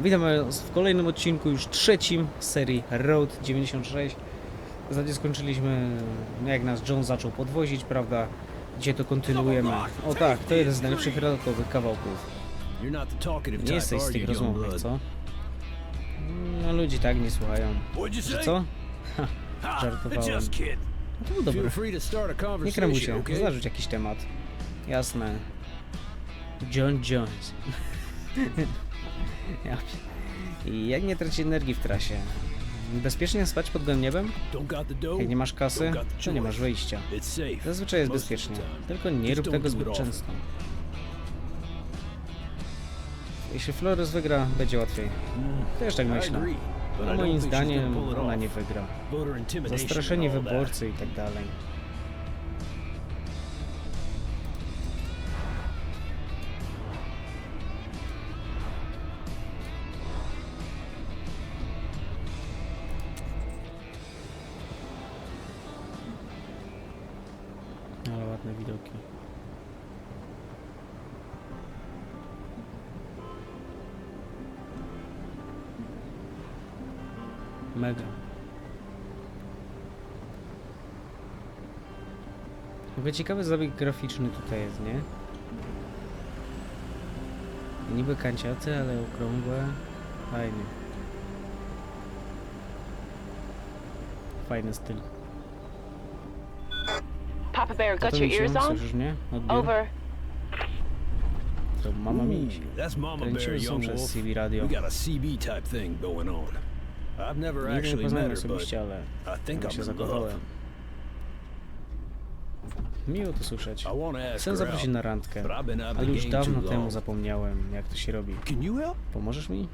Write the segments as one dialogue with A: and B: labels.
A: Witam Was w kolejnym odcinku, już trzecim z serii Road 96. W zasadzie skończyliśmy, jak nas John zaczął podwozić, prawda? Dzisiaj to kontynuujemy. O tak, to jeden z najlepszych radiowych kawałków. Nie jesteś z tych
B: blood?
A: co? No ludzi tak nie słuchają. Że co?
B: Ha,
A: żartowałem. No to był dobry.
B: Feel free to start a
A: Nie krępuj się, zarzuć jakiś temat. Jasne. John Jones. I jak nie tracić energii w trasie? Bezpiecznie spać pod gołym niebem? Jak nie masz kasy, to nie masz wyjścia. Zazwyczaj jest bezpiecznie. Tylko nie rób tego zbyt często. Jeśli Flores wygra, będzie łatwiej. Też tak myślę. No moim zdaniem ona nie wygra.
B: Voter intimidation
A: Zastraszeni
B: and all that.
A: wyborcy i tak dalej. Ładne widoki. Mega. Ogóle ciekawy zabieg graficzny tutaj jest, nie? Niby kanciaty, ale okrągłe. Fajnie. Fajny styl.
C: Papa Bear, got your ears on?
A: Słyszysz mnie? Odbiór?
C: Over.
A: To mama mi
B: That's Mama Bear,
A: Kręciły są
B: young
A: przez
B: wolf.
A: CB radio.
B: We got a CB type thing going on. I've never
A: Nigdy nie
B: actually
A: poznałem
B: met her, but
A: osobiście, ale
B: I think
A: chyba
B: I'm
A: się
B: in love.
A: zakochałem. Miło to słyszeć.
B: I want to ask
A: Chcę
B: her
A: zaprosić
B: out,
A: na randkę,
B: but I've been out of
A: ale
B: the
A: już
B: game
A: dawno
B: too
A: temu
B: long.
A: zapomniałem, jak to się robi.
B: Can you help?
A: Pomożesz mi?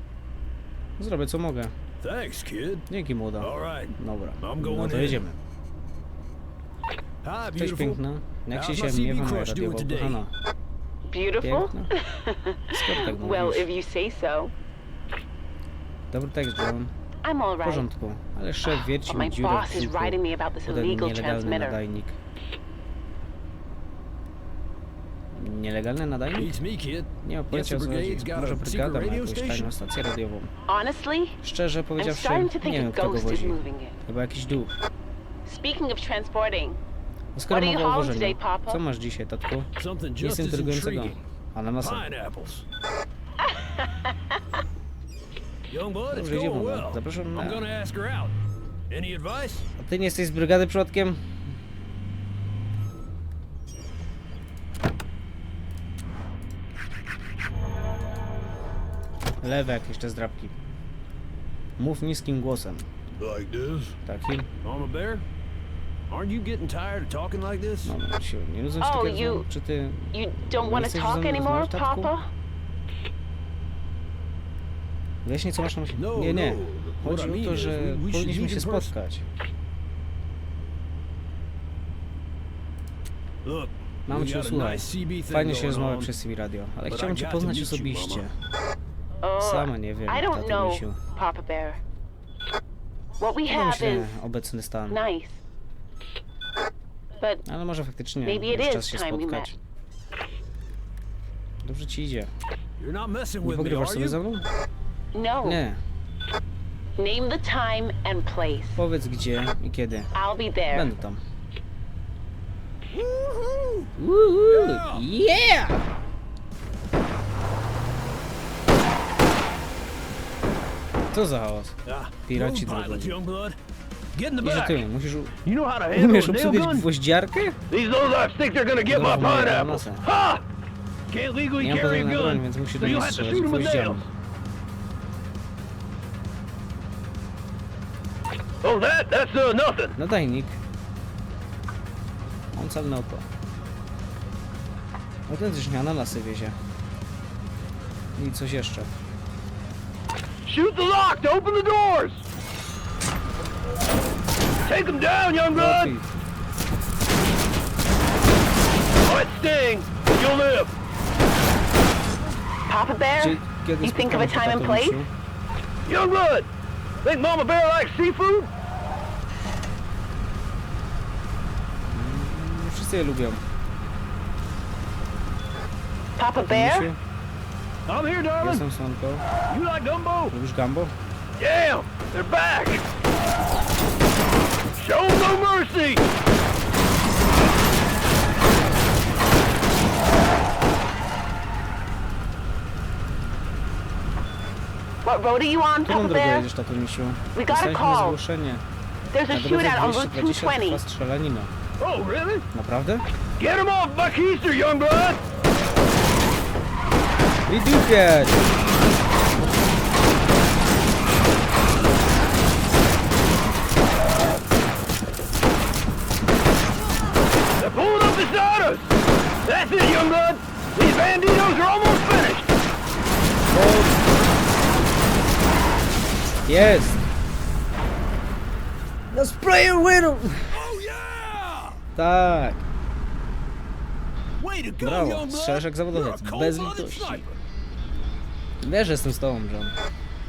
A: Zrobię co mogę.
B: Thanks, kid.
A: Dzięki młoda.
B: All right.
A: Dobra,
B: I'm
A: no
B: going
A: to
B: in.
A: jedziemy. Cześć
B: beautiful.
A: piękna. Jak się się miewa moja radiowa
B: today?
A: ukochana?
C: Beautiful?
A: Piękna? Tak
C: well,
A: mówisz?
C: if you say so.
A: Dobry tekst, John.
C: I'm all
A: W
C: right.
A: porządku. Ale szef wierci
C: But
A: mi
C: my
A: dziurę w
C: boss is
A: brzuchu.
C: writing me about this
A: Ten
C: illegal
A: nielegalny
C: transmitter.
A: nadajnik. Nielegalny nadajnik?
B: Beats me, kid.
A: Nie
B: Yes,
A: pojęcia o co chodzi. Może brygada ma jakąś tajną stację radiową.
C: Honestly,
A: Szczerze
C: I'm
A: powiedziawszy,
C: starting to
A: nie
C: think
A: wiem
C: a
A: kto go
C: ghost is
A: wozi.
C: moving it.
A: Chyba jakiś duch.
C: Speaking of transporting,
A: No skoro
C: today, Papa?
A: co masz dzisiaj, tatku? Nic intrygującego.
B: blood, it's
A: Dobrze, idziemy, no. Zapraszam na-? A ty nie jesteś z brygady przypadkiem? Lewe jakieś te zdrabki. Mów niskim głosem. Taki?
B: Aren't you getting tired of talking like this?
A: No, no nie ci
C: Oh, you-?
A: Czy ty...
C: you don't want to talk anymore? Papa?
A: Wyjaśnij co masz na myśli.
B: No,
A: Nie, nie.
B: no.
A: Chodzi
B: What I
A: o to, że
B: is we- we should
A: powinniśmy
B: meet
A: się
B: in person.
A: spotkać.
B: Look,
A: Mam
B: we
A: cię
B: got a
A: słuchaj.
B: nice CB thing
A: Fajnie się
B: going
A: rozmawia
B: on,
A: przez CB radio, ale
B: but
A: chciałbym
B: I
A: cię
B: got to
A: poznać
B: meet you,
A: osobiście.
C: Oh,
A: Sama nie wiem,
C: I don't
A: tato
C: know,
A: misiu.
C: Papa Bear. What we
A: Nie
C: have
A: myślę,
C: is
A: obecny stan.
C: nice. But
A: Ale może faktycznie
C: Maybe it
A: już
C: is
A: czas się
C: time we
A: spotkać. Dobrze ci idzie.
B: You're not messing
A: Nie
B: with me,
A: pogrywasz
B: are
A: sobie ze
B: you?
A: mną?
C: no,
A: Nie.
C: name the time and place.
A: Powiedz gdzie i kiedy.
C: I'll be there.
A: Będę tam.
B: Woohoo!
A: Woohoo! Yeah! Co za hałas?
B: Ah,
A: Piraci
B: road pilot,
A: drogowi.
B: young blood. Get in the
A: I że
B: back.
A: ty, musisz... u-
D: You know how to handle
A: Umiesz
D: a nail
A: obsługiwać
D: gun?
A: gwoździarkę?
D: These think they're gonna get my
A: Dobra, ananasa.
D: Ha! Can't legally
A: Nie mam
D: carry a
A: pozwolenia na broń,
D: gun,
A: więc musi
D: so
A: do
D: you'll
A: mnie
D: have to
A: strzelać
D: shoot 'em with
A: gwoździami.
D: nails. Oh, that? That's uh, nothing.
A: Nadajnik. On calne oko. Autentycznie ananasy wiezie. I coś jeszcze.
D: Shoot the lock to open the doors. Take him down, young blood.
A: Załatwi.
D: Oh, it sting. You'll live.
C: Papa Bear, you think of a time and place?
D: Young blood. Think Mama Bear likes seafood?
A: Wszyscy je lubią.
C: Papa Bear,
D: I'm here, darling.
A: Jestem Słonko.
D: You like gumbo?
A: Lubisz Gambo?
D: Damn, they're back. Show no mercy.
C: What road are you on,
A: Którą
C: Papa
A: drogę
C: Bear?
A: jedziesz, tato misiu?
C: We got a
A: Dostaliśmy
C: call.
A: zgłoszenie.
C: There's a
A: Na drodze
C: shootout on Route
A: 220
C: 220.
A: trwa strzelanina.
D: Oh, really?
A: Naprawdę?
D: Get him off Buckeaster, young blood.
A: I!
D: That's it, young blood. These banditos are almost finished.
A: Jest! No sprayer widow!
B: Oh yeah!
A: Tak!
B: Way to go,
A: Brawo, strzelasz jak zawodowiec, bez litości. Wiesz, że jestem z tobą, John.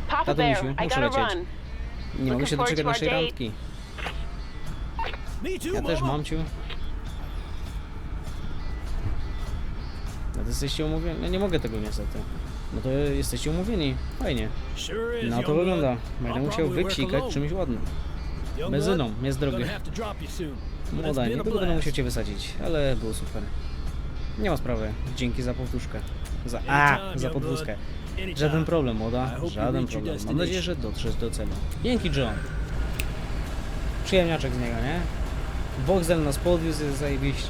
C: Papa
A: Tato
C: Bear, I
A: muszę
C: gotta
A: lecieć.
C: run.
A: Nie mogę się doczekać naszej randki.
B: Me too,
A: Ja też
B: mama.
A: mam cię. Jesteście umówieni? No nie mogę tego niestety. No to jesteście umówieni. Fajnie.
B: Young
A: to wygląda. Będę musiał wyksikać czymś ładnym. Benzyną, jest
B: it's
A: Młoda, niedługo będę musiał cię wysadzić, ale było super. Nie ma sprawy. Dzięki za powtórzkę. Za, a, za podwózkę. Żaden problem, młoda. Żaden problem. Mam nadzieję, że dotrzesz do celu. Dzięki, John. Przyjemniaczek z niego, nie? Boxel nas podwiózł, jest zajebiście.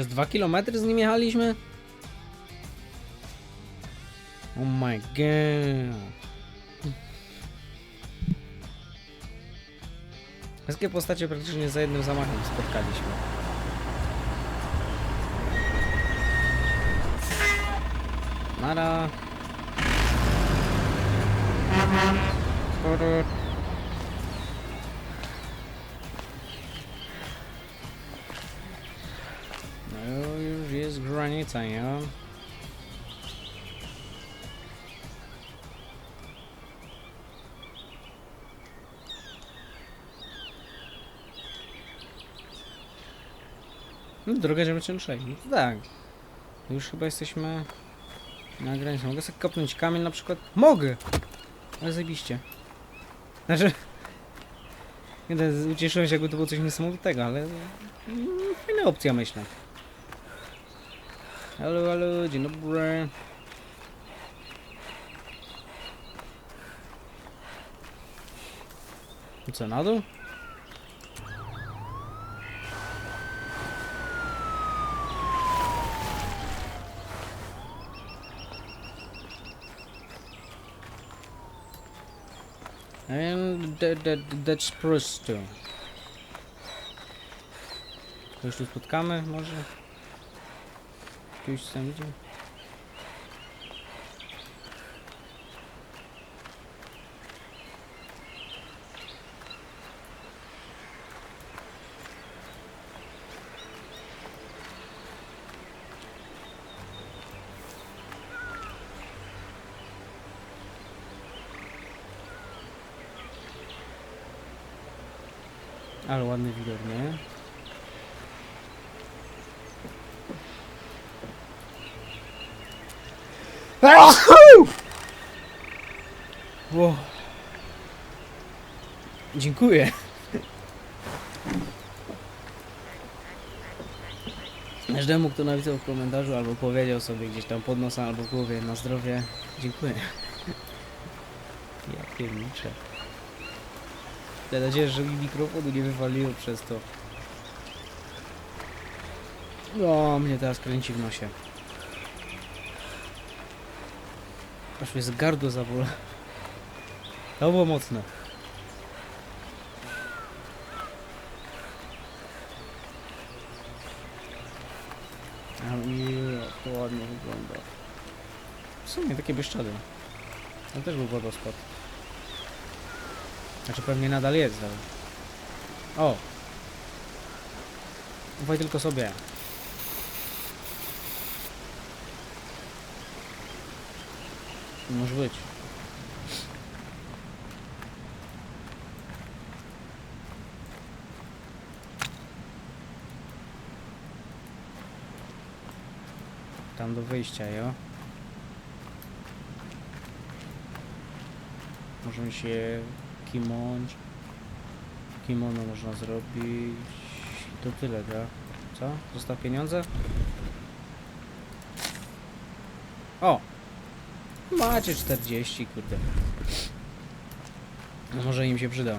A: Przez dwa kilometry z nim jechaliśmy? Oh my god. Wszystkie postacie praktycznie za jednym zamachem spotkaliśmy. Nara. Granica, ja. No, droga 96. No to tak. Już chyba jesteśmy na granicy. Mogę sobie kopnąć kamień na przykład? Mogę! Ale zajebiście. Znaczy... Nie, ucieszyłem się, jakby to było coś niesamowitego, ale... Fajna opcja, myślę. Halo, halo, dzień dobry. Co, na dół? And that, that, that's prosto. To już tu spotkamy może? Ktoś tam idzie? Ale ładny widok, nie? Wow. Dziękuję. Każdemu, kto napisał w komentarzu albo powiedział sobie gdzieś tam pod nosem albo w głowie na zdrowie, dziękuję. Ja pierniczę. Mam nadzieję, że mi mikrofonu nie wywaliło przez to. O, mnie teraz kręci w nosie. Aż mnie z gardło zabola. To było mocne. To ładnie wygląda. W sumie takie bieszczady. To też był wodospad. Znaczy pewnie nadal jest, ale... O! Ufaj tylko sobie. Może być. Tam do wyjścia, jo. Możemy się kimonć. Kimono można zrobić. To tyle, da. Co? Zostaw pieniądze? Macie 40, kurde. No może im się przyda.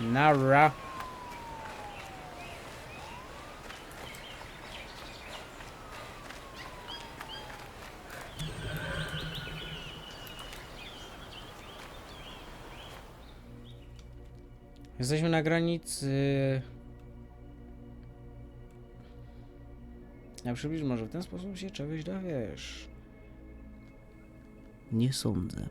A: Nara. Jesteśmy na granicy. A przybliż może w ten sposób się czegoś dowiesz. Nie sądzę.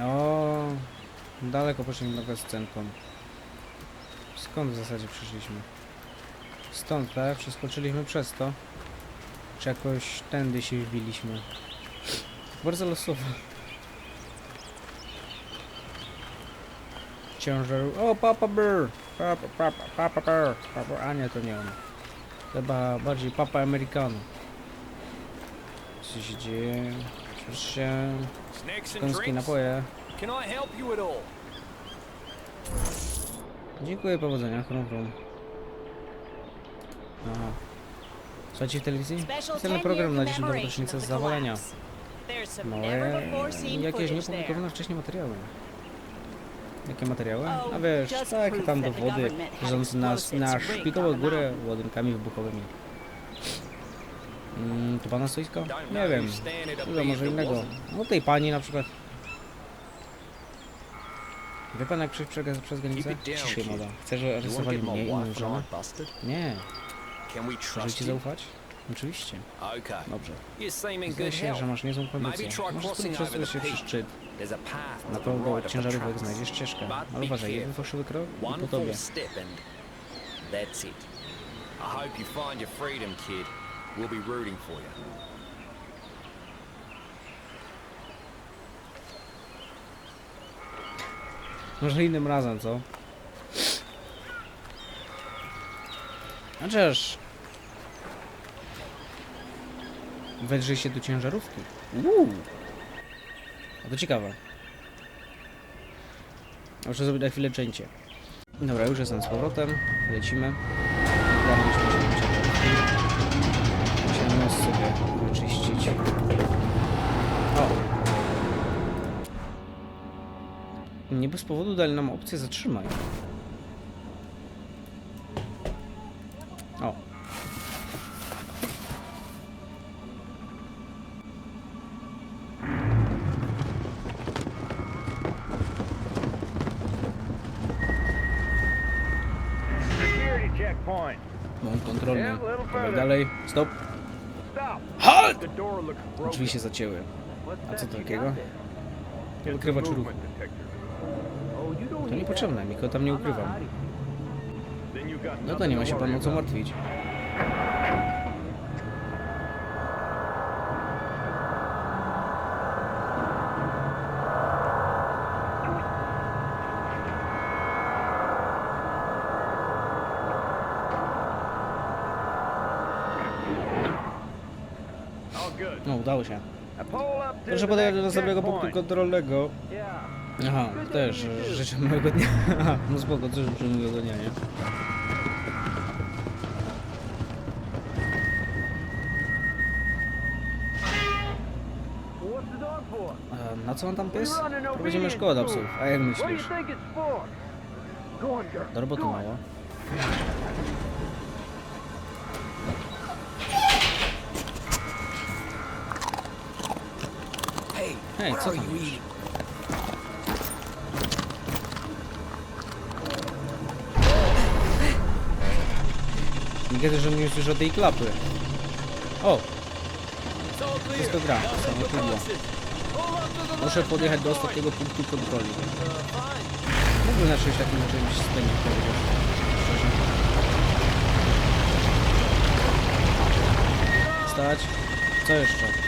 A: O, daleko poszliśmy nogę scenką. Skąd w zasadzie przyszliśmy? Stąd, tak? Przeskoczyliśmy przez to. Czy jakoś tędy się wbiliśmy? Bardzo losowo. Ciężar... O, Papa Bear! Papa, papa, papa Bear! Papa... A nie, to nie on. Chyba bardziej Papa Americano. Co się dzieje?
B: And
A: Końskie napoje. Dziękuję, powodzenia, chrom, chrom. Aha. Słuchajcie w telewizji? Specjalny
E: 10
A: program na
E: year
A: 10
E: commemoration
A: rocznicę zawalenia. Małe,
E: seen
A: jakieś niepublikowane wcześniej materiały. Jakie materiały?
E: Oh,
A: A wiesz,
E: just
A: tak,
E: proof
A: tam dowody,
E: had
A: leżące na,
E: the
A: górę ładunkami wybuchowymi. Mm, to pana stoisko? Nie wiem.
B: there
A: może innego. No tej pani na przykład. Wie pan jak przejść przez, przez granicę? Ciszej moda. Chcę, że aresztowali mnie i moją żonę? Nie.
F: Trust
A: ci zaufać? Oczywiście. Dobrze. Zdaje się, że masz niezłą kondycję. Możesz spróbować się
B: peak.
A: szczyt. Na pewno
F: the
A: ciężarówek znajdziesz ścieżkę. Ale uważaj, jeden fałszywy krok i po tobie.
F: that's it.
B: I hope you find your freedom, kid. We'll be rooting for you.
A: Może innym razem, co? Chociaż... Wedrzyj się do ciężarówki. Uuu. A to ciekawe. Muszę zrobić na chwilę cięcie. Dobra, już jestem z powrotem. Lecimy. Musiałem nos sobie wyczyścić. O! Nie bez powodu dali nam opcję zatrzymaj. Kawałek
D: further.
A: dalej. Stop. Halt! Drzwi się zacięły. A co
D: you
A: takiego?
D: there?
A: To wykrywacz ruchu.
D: Oh,
A: To niepotrzebne, nikogo tam nie ukrywam. No to nie ma
D: to
A: się pan o
D: worry
A: co martwić.
D: All good.
A: No, udało się. Proszę podać do
D: next
A: następnego punktu kontrolnego. Aha, też życzę miłego dnia. No spoko, też życzę miłego dnia, nie? A na co on tam pies? Prowadzimy szkołę psów. A jak
D: do
A: myślisz? Do roboty mało.
F: What
A: co tam robisz? Nie gadaj, że nie słyszę tej klapy. O, wszystko gra. Samo
B: the
A: Muszę podjechać do ostatniego punktu kontroli. Mógłbym na czymś takim czymś spędzić szczerze. Stać. Co jeszcze?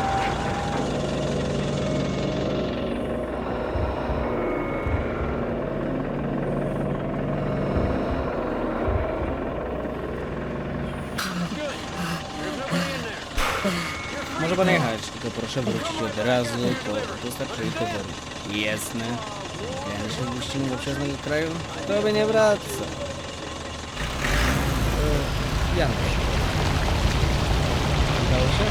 A: Może pan jechać, tylko proszę wrócić od razu po dostarczeniu towaru. Jasne. Jak się puścimy do przyjaznego kraju, to by nie wraca. E, Janusz. Udało się?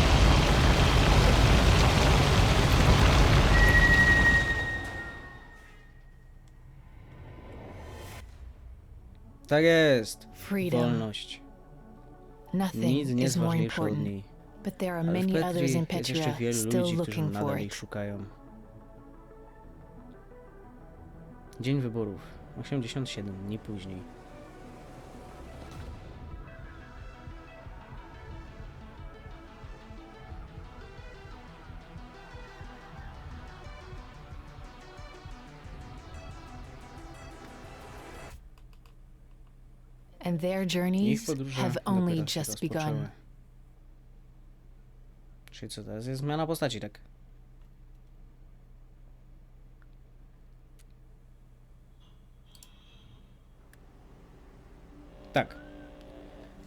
A: Tak jest.
G: Freedom.
A: Wolność.
G: Nothing
A: Nic nie
G: is
A: jest
G: more
A: ważniejsze od
G: important.
A: niej.
G: But there are many others in Petra still
A: ludzi,
G: looking for it.
A: szukają. Dzień wyborów. 87 dni później.
G: And their journeys have only just begun.
A: Czyli co teraz? Jest zmiana postaci, tak? Tak.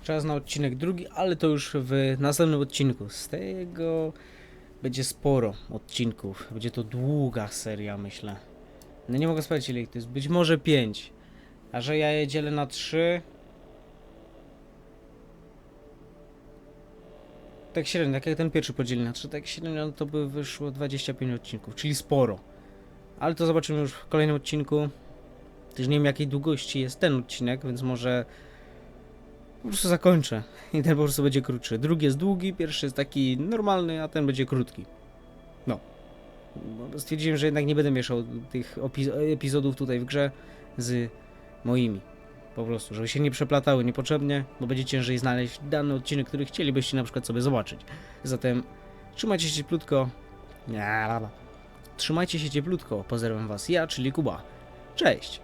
A: Czas na odcinek drugi, ale to już w następnym odcinku. Z tego będzie sporo odcinków. Będzie to długa seria, myślę. No nie mogę sprawdzić ile ich to jest. Być może 5. A że ja je dzielę na 3, Tak średnio, tak jak ten pierwszy podzieli na 3, tak średnio to by wyszło 25 odcinków, czyli sporo. Ale to zobaczymy już w kolejnym odcinku. Też nie wiem jakiej długości jest ten odcinek, więc może po prostu zakończę i ten po prostu będzie krótszy. Drugi jest długi, pierwszy jest taki normalny, a ten będzie krótki. No. Stwierdziłem, że jednak nie będę mieszał tych epizodów tutaj w grze z moimi. Po prostu, żeby się nie przeplatały niepotrzebnie, bo będzie ciężej znaleźć dany odcinek, który chcielibyście na przykład sobie zobaczyć. Zatem trzymajcie się cieplutko. Nie, Trzymajcie się cieplutko. Pozdrawiam was ja, czyli Kuba. Cześć!